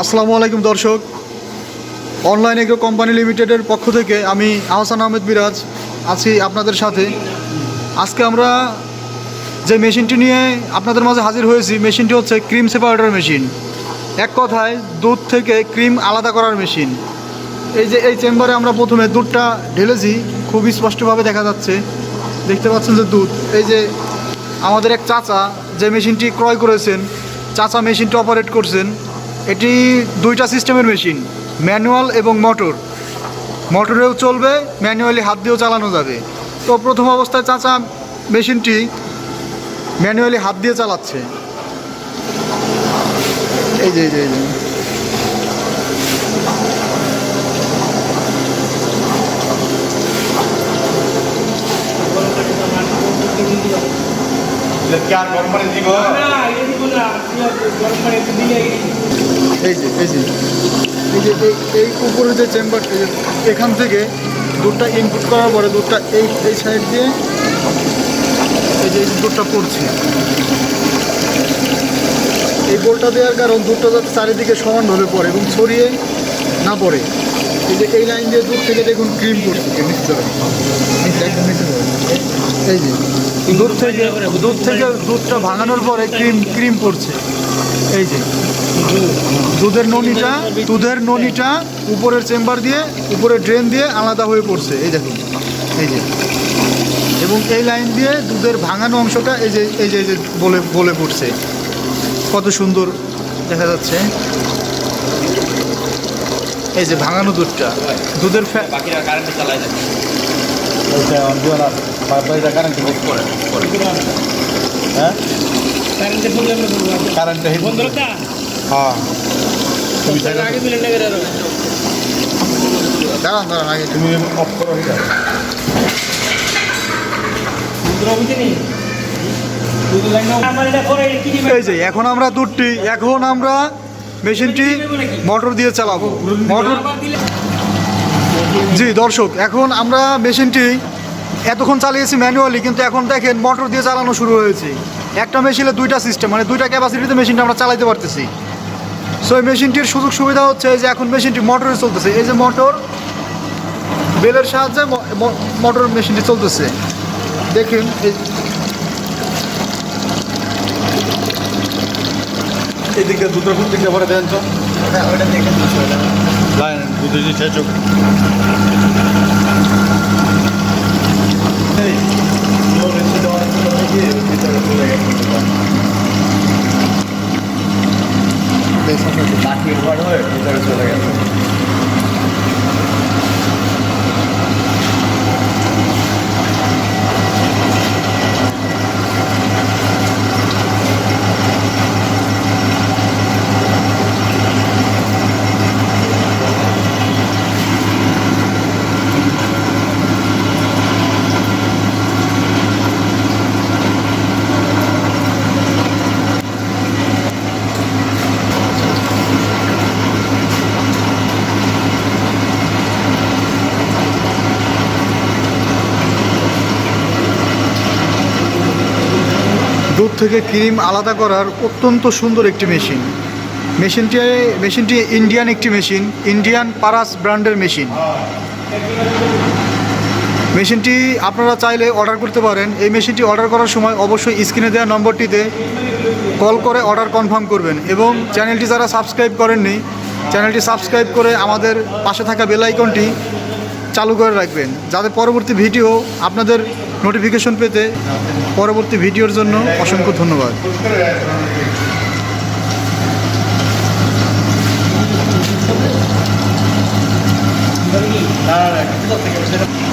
আসসালামু আলাইকুম দর্শক। অনলাইন এগ্রো কোম্পানি লিমিটেডের পক্ষ থেকে আমি আহসান আহমেদ বিরাজ আছি আপনাদের সাথে। আজকে আমরা যে মেশিনটি নিয়ে আপনাদের মাঝে হাজির হয়েছি, মেশিনটি হচ্ছে ক্রিম সেপারেটর মেশিন। এক কথায় দুধ থেকে ক্রিম আলাদা করার মেশিন। এই যে এই চেম্বারে আমরা প্রথমে দুধটা ঢেলেছি, খুবই স্পষ্টভাবে দেখা যাচ্ছে। দেখতে পাচ্ছেন যে দুধ। এই যে আমাদের এক চাচা যে মেশিনটি ক্রয় করেছেন, চাচা মেশিনটি অপারেট করছেন। এটি দুইটা সিস্টেমের মেশিন ম্যানুয়াল এবং মোটর। মোটরেও চলবে ম্যানুয়ালি হাত দিয়েও চালানো যাবে। তো প্রথম অবস্থায় চাচা মেশিনটি ম্যানুয়ালি হাত দিয়ে চালাচ্ছে। এই যে এই যে এই এই যে এই যে। এই যে, এই উপরে যে চেম্বার এখান থেকে দুধটা ইনপুট করার পরে দুধটা এই এই সাইড দিয়ে এই যে দুধটা পড়ছে। এই বোলটা দেওয়ার কারণ দুধটা যাতে চারিদিকে সমানভাবে পড়ে এবং ছড়িয়ে না পড়ে। এই যে, এই লাইন দিয়ে দুধ থেকে দেখুন ক্রিম পড়ছে। চলে। এই যে, দুধ থেকে দুধ থেকে দুধটা ভাঙানোর পরে ক্রিম ক্রিম পড়ছে। এই যে দুধের ননিটা দুধের ননিটা উপরের চেম্বার দিয়ে উপরের ড্রেন দিয়ে আলাদা হয়ে পড়ছে। এই দেখুন এই যে। এবং এই লাইন দিয়ে দুধের ভাঙানো অংশটা এই যে এই যে এই যে বলে বলে পড়ছে। কত সুন্দর দেখা যাচ্ছে। এই যে ভাঙানো দুধটা দুধের কারেন্ট হ্যাঁ। দাঁড়ান দাঁড়ান আগে তুমি অফ করো এই যে এখন আমরা দুধটি এখন আমরা মেশিনটি মোটর দিয়ে চালাবো। মোটর জি দর্শক এখন আমরা মেশিনটি এতক্ষণ চালিয়েছি ম্যানুয়ালি কিন্তু এখন দেখেন মোটর দিয়ে চালানো শুরু হয়েছে। একটা মেশিনে দুইটা সিস্টেম মানে দুইটা ক্যাপাসিটিতে মেশিনটা আমরা চালাতে পারতেছি। সো এই মেশিনটির সুযোগ সুবিধা হচ্ছে যে এখন মেশিনটি মোটরে চলতেছে। এই যে মোটর বেলের সাহায্যে মোটর মেশিনটি চলতেছে। দেখুন দিকটা দুধের কোন দিকটা ভরে দেন তো। হ্যাঁ ওইটা দেখে লাইন দুধের যে দুধ থেকে ক্রিম আলাদা করার অত্যন্ত সুন্দর একটি মেশিন। মেশিনটি মেশিনটি ইন্ডিয়ান একটি মেশিন, ইন্ডিয়ান পারাস ব্র্যান্ডের মেশিন। মেশিনটি আপনারা চাইলে অর্ডার করতে পারেন। এই মেশিনটি অর্ডার করার সময় অবশ্যই স্ক্রিনে দেওয়া নম্বরটিতে কল করে অর্ডার কনফার্ম করবেন এবং চ্যানেলটি যারা সাবস্ক্রাইব করেননি, চ্যানেলটি সাবস্ক্রাইব করে আমাদের পাশে থাকা বেল আইকনটি চালু করে রাখবেন। যাতে পরবর্তী ভিডিও আপনাদের নোটিফিকেশন পেতে পরবর্তী ভিডিওর জন্য অসংখ্য ধন্যবাদ। না